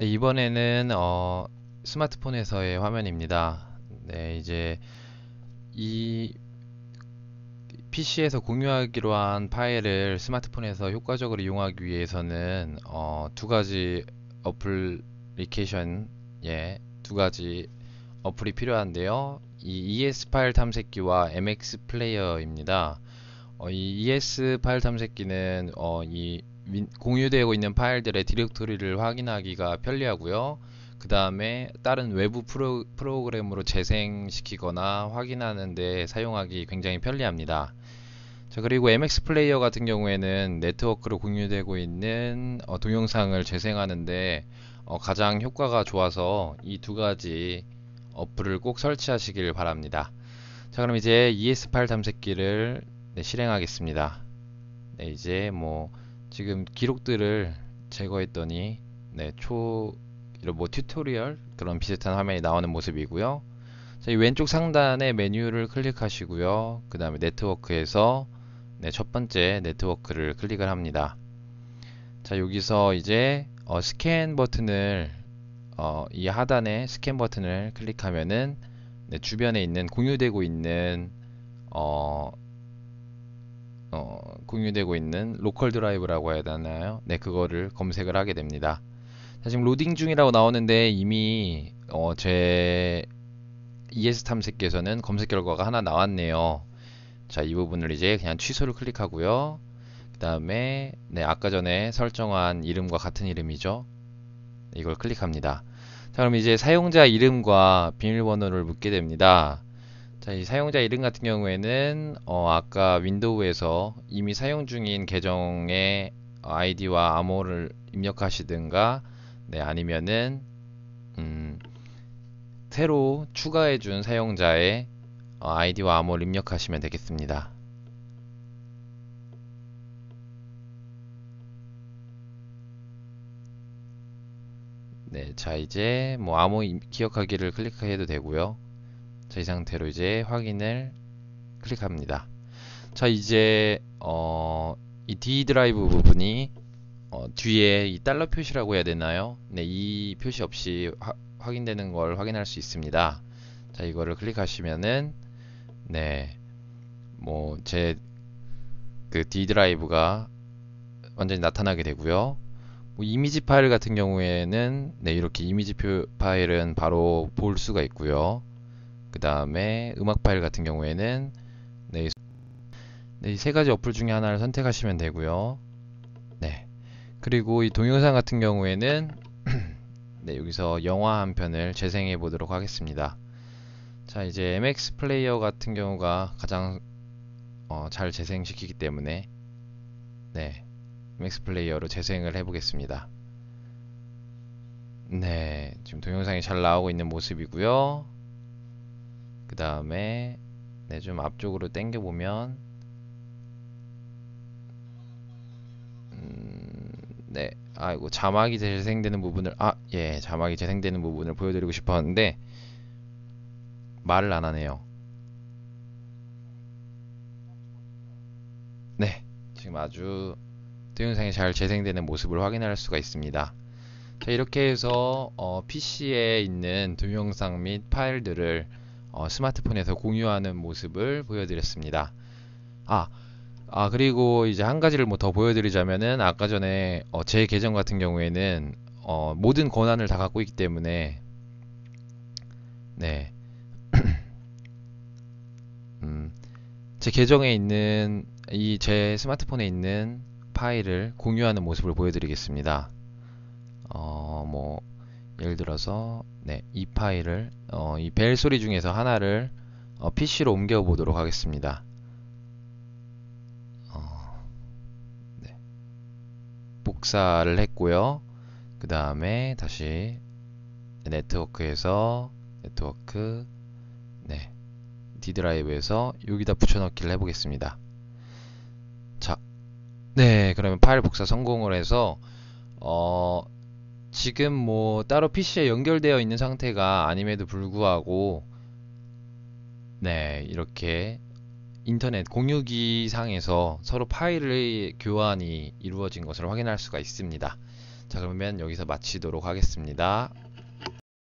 네, 이번에는 어, 스마트폰에서의 화면입니다. 네, 이제 이 PC에서 공유하기로 한 파일을 스마트폰에서 효과적으로 이용하기 위해서는 어, 두 가지 어플리케이션, 예, 두 가지 어플이 필요한데요. 이 ES 파일 탐색기와 MX 플레이어입니다. 어, 이 ES 파일 탐색기는 어, 이 공유되고 있는 파일들의 디렉토리를 확인하기가 편리하고요. 그 다음에 다른 외부 프로, 프로그램으로 재생시키거나 확인하는 데 사용하기 굉장히 편리합니다. 자, 그리고 MX 플레이어 같은 경우에는 네트워크로 공유되고 있는 어, 동영상을 재생하는데 어, 가장 효과가 좋아서 이 두 가지 어플을 꼭 설치하시길 바랍니다. 자, 그럼 이제 ES 파일 탐색기를 네, 실행하겠습니다. 네, 이제 뭐 지금 기록들을 제거했더니 네, 초 이런 뭐 튜토리얼 그런 비슷한 화면이 나오는 모습이고요. 자, 이 왼쪽 상단에 메뉴를 클릭하시고요. 그 다음에 네트워크에서 네, 첫 번째 네트워크를 클릭을 합니다. 자, 여기서 이제 어, 스캔 버튼을 어, 이 하단에 스캔 버튼을 클릭하면은 네, 주변에 있는 공유되고 있는 어, 어, 공유되고 있는 로컬 드라이브라고 해야 되나요? 네, 그거를 검색을 하게 됩니다. 자, 지금 로딩 중이라고 나오는데 이미 어, 제 ES 탐색기에서는 검색 결과가 하나 나왔네요. 자, 이 부분을 이제 그냥 취소를 클릭하고요. 그 다음에 네, 아까 전에 설정한 이름과 같은 이름이죠. 이걸 클릭합니다. 자, 그럼 이제 사용자 이름과 비밀번호를 묻게 됩니다. 자, 이 사용자 이름 같은 경우에는 어, 아까 윈도우에서 이미 사용 중인 계정의 아이디와 암호를 입력하시든가 네, 아니면은 음, 새로 추가해 준 사용자의 어, 아이디와 암호를 입력하시면 되겠습니다. 네, 자 이제 뭐 암호 기억하기를 클릭해도 되고요. 자, 이 상태로 이제 확인을 클릭합니다. 자, 이제 어, 이 D 드라이브 부분이 어, 뒤에 이 달러 표시라고 해야 되나요? 네, 이 표시 없이 하, 확인되는 걸 확인할 수 있습니다. 자, 이거를 클릭하시면은 네, 뭐 제 그 D 드라이브가 완전히 나타나게 되고요. 뭐 이미지 파일 같은 경우에는 네, 이렇게 이미지 표, 파일은 바로 볼 수가 있고요. 그 다음에 음악 파일 같은 경우에는 네, 네, 이 세 가지 어플 중에 하나를 선택하시면 되고요. 네. 그리고 이 동영상 같은 경우에는 네, 여기서 영화 한 편을 재생해 보도록 하겠습니다. 자, 이제 MX 플레이어 같은 경우가 가장 어, 잘 재생시키기 때문에 네, MX 플레이어로 재생을 해 보겠습니다. 네, 지금 동영상이 잘 나오고 있는 모습이고요. 그 다음에 네, 좀 앞쪽으로 당겨 보면 음, 네, 아이고 자막이 재생되는 부분을 아, 예, 자막이 재생되는 부분을 보여드리고 싶었는데 말을 안 하네요. 네, 지금 아주 동영상이 잘 재생되는 모습을 확인할 수가 있습니다. 자, 이렇게 해서 어, PC에 있는 동영상 및 파일들을 어, 스마트폰에서 공유하는 모습을 보여드렸습니다. 아, 아 그리고 이제 한 가지를 뭐 더 보여드리자면은 아까 전에 어, 제 계정 같은 경우에는 어, 모든 권한을 다 갖고 있기 때문에 네. 음, 제 계정에 있는 이 제 스마트폰에 있는 파일을 공유하는 모습을 보여드리겠습니다. 어, 뭐 예를 들어서 네, 이 파일을 어, 이 벨 소리 중에서 하나를 어, PC로 옮겨 보도록 하겠습니다. 어, 네. 복사를 했고요. 그 다음에 다시 네트워크에서 네트워크 네 D 드라이브에서 여기다 붙여넣기를 해보겠습니다. 자, 네 그러면 파일 복사 성공을 해서 어, 지금 뭐 따로 PC에 연결되어 있는 상태가 아님에도 불구하고 네 이렇게 인터넷 공유기 상에서 서로 파일의 교환이 이루어진 것을 확인할 수가 있습니다. 자, 그러면 여기서 마치도록 하겠습니다.